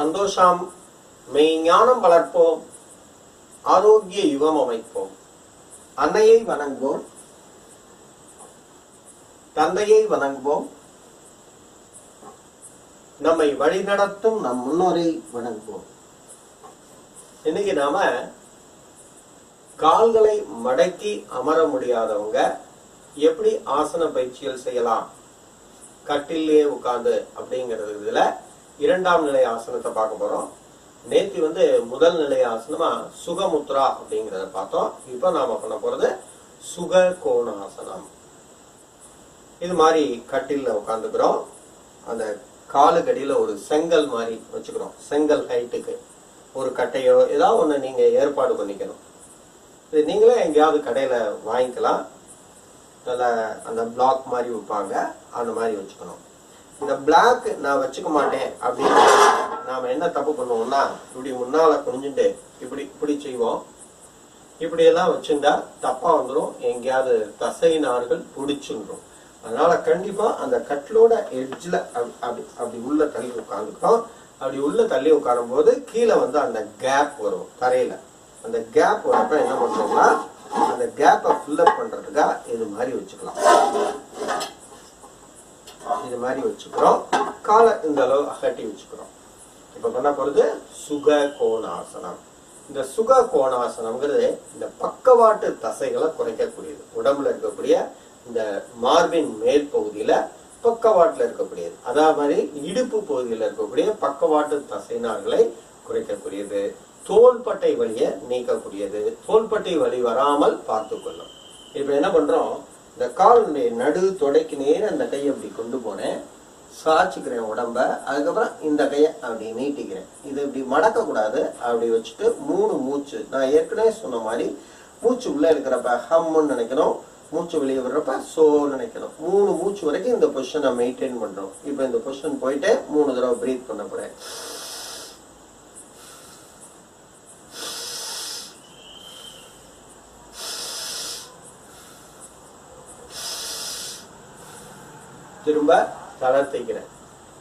சந்தோஷம் மெய்ஞானம் வளர்ப்போம் ஆரோக்கிய யுகம் அமைப்போம். அன்னையை வணங்குவோம் தந்தையை வணங்குவோம் நம்மை வழிநடத்தும் நம் முன்னோரை வணங்குவோம். இன்னைக்கு நாம கால்களை மடக்கி அமர முடியாதவங்க எப்படி ஆசன பயிற்சிகள் செய்யலாம்? கட்டிலே உட்கார்ந்து அப்படிங்கிறது இதுல இரண்டாம் நிலை ஆசனத்தை பார்க்க போறோம். நேத்தி வந்து முதல் நிலை ஆசனமா சுகமுத்ரா அப்படிங்கறத பார்த்தோம். இப்போ நாம பண்ண போறது சுக கோணாசனம் இது மாதிரி கட்டிலில் உட்காந்துக்கிறோம் அந்த காலுக்கடியில ஒரு செங்கல் மாதிரி வச்சுக்கிறோம். செங்கல் ஹைட்டுக்கு ஒரு கட்டையோ ஏதாவது ஒன்று நீங்க ஏற்பாடு பண்ணிக்கணும். இது நீங்களே எங்கேயாவது கடையில வாங்கிக்கலாம். நல்ல அந்த பிளாக் மாதிரி விற்பாங்க அந்த மாதிரி வச்சுக்கணும். இந்த பிளாக் நான் வச்சுக்க மாட்டேன் அப்படின்னு நாம என்ன தப்பு பண்ணுவோம்னா இப்படி முன்னால குனிஞ்சுட்டு இப்படி இப்படி செய்வோம். இப்படி எல்லாம் வச்சிருந்தா தப்பா வந்துடும் எங்கேயாவது தசை நார்கள் பிடிச்சுன்றோம். அதனால கண்டிப்பா அந்த கட்டிலோட எட்ஜ்ல அப்படி அப்படி உள்ள தள்ளி உட்காந்துட்டோம் அப்படி உள்ள தள்ளி உட்காரும் போது கீழே வந்து அந்த கேப் வரும் தரையில. அந்த கேப் வரப்ப என்ன பண்றோம்னா அந்த கேப்பை ஃபில்லப் பண்றதுக்காக இது மாதிரி வச்சுக்கலாம். இது மாதிரி வச்சுக்கிறோம். காலை இந்த அளவு அகட்டி வச்சுக்கிறோம். இப்ப பண்ண போறது சுக கோணாசனம் இந்த சுக கோணாசனம்ங்கிறது இந்த பக்கவாட்டு தசைகளை குறைக்கக்கூடியது. உடம்புல இருக்கக்கூடிய இந்த மார்பின் மேல் பகுதியில பக்கவாட்டுல இருக்கக்கூடியது. அதாவது மாதிரி இடுப்பு பகுதியில் இருக்கக்கூடிய பக்கவாட்டு தசைநார்களை குறைக்கக்கூடியது. தோள்பட்டை வழியை நீக்கக்கூடியது. தோள்பட்டை வழி வராமல் பார்த்து கொள்ளும் இப்ப என்ன பண்றோம்? இந்த காலுடைய நடு தொடைக்கு நேர் அந்த கையை அப்படி கொண்டு போனேன் சாய்ச்சிக்கிறேன் உடம்ப. அதுக்கப்புறம் இந்த கையை அப்படி நீட்டிக்கிறேன். இது இப்படி மடக்க கூடாது அப்படி வச்சுட்டு மூணு மூச்சு. நான் ஏற்கனவே சொன்ன மாதிரி மூச்சு உள்ள இருக்கிறப்ப ஹம்முன்னு நினைக்கணும். மூச்சு வெளியே விடுறப்ப சோ நினைக்கணும். மூணு மூச்சு வரைக்கும் இந்த பொசிஷனை மெயின்டைன் பண்றோம். இப்போ இந்த பொசிஷன் போயிட்டு மூணு தடவை பிரீத் பண்ண போறேன். திரும்ப தளர்த்திக்கிறேன்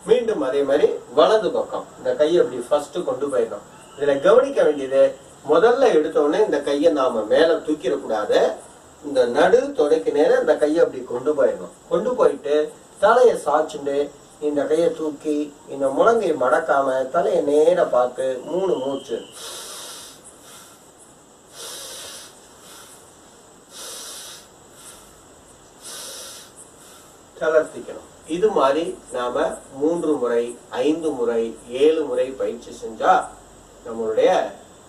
மீண்டும் அதே மாதிரி வலது பக்கம். இந்த கையை அப்படி ஃபர்ஸ்ட் கொண்டு போயிடணும். இதுல கவனிக்க வேண்டியது முதல்ல எடுத்த உடனே இந்த கையை நாம மேல தூக்கிடக்கூடாது. இந்த நடு தொடைக்கு நேரம் இந்த கையை அப்படி கொண்டு போயிடணும். கொண்டு போயிட்டு தலையை சாய்ச்சுண்டு இந்த கையை தூக்கி இந்த முழங்கை மடக்காம தலையை நேர பார்த்து மூணு மூச்சு. தளர்த்திக்கணும். இது மாதிரி நாம மூன்று முறை ஐந்து முறை ஏழு முறை பயிற்சி செஞ்சா நம்மளுடைய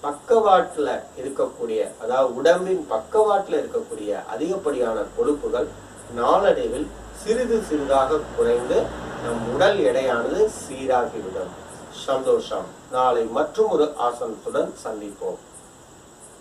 பக்கவாட்டுல இருக்கக்கூடிய அதாவது உடம்பின் பக்கவாட்டுல இருக்கக்கூடிய அதிகப்படியான கொழுப்புகள் நாளடைவில் சிறிது சிறிதாக குறைந்து நம் உடல் எடையானது சீராகிவிடும். சந்தோஷம். நாளை மற்றும் ஒரு ஆசனத்துடன் சந்திப்போம்.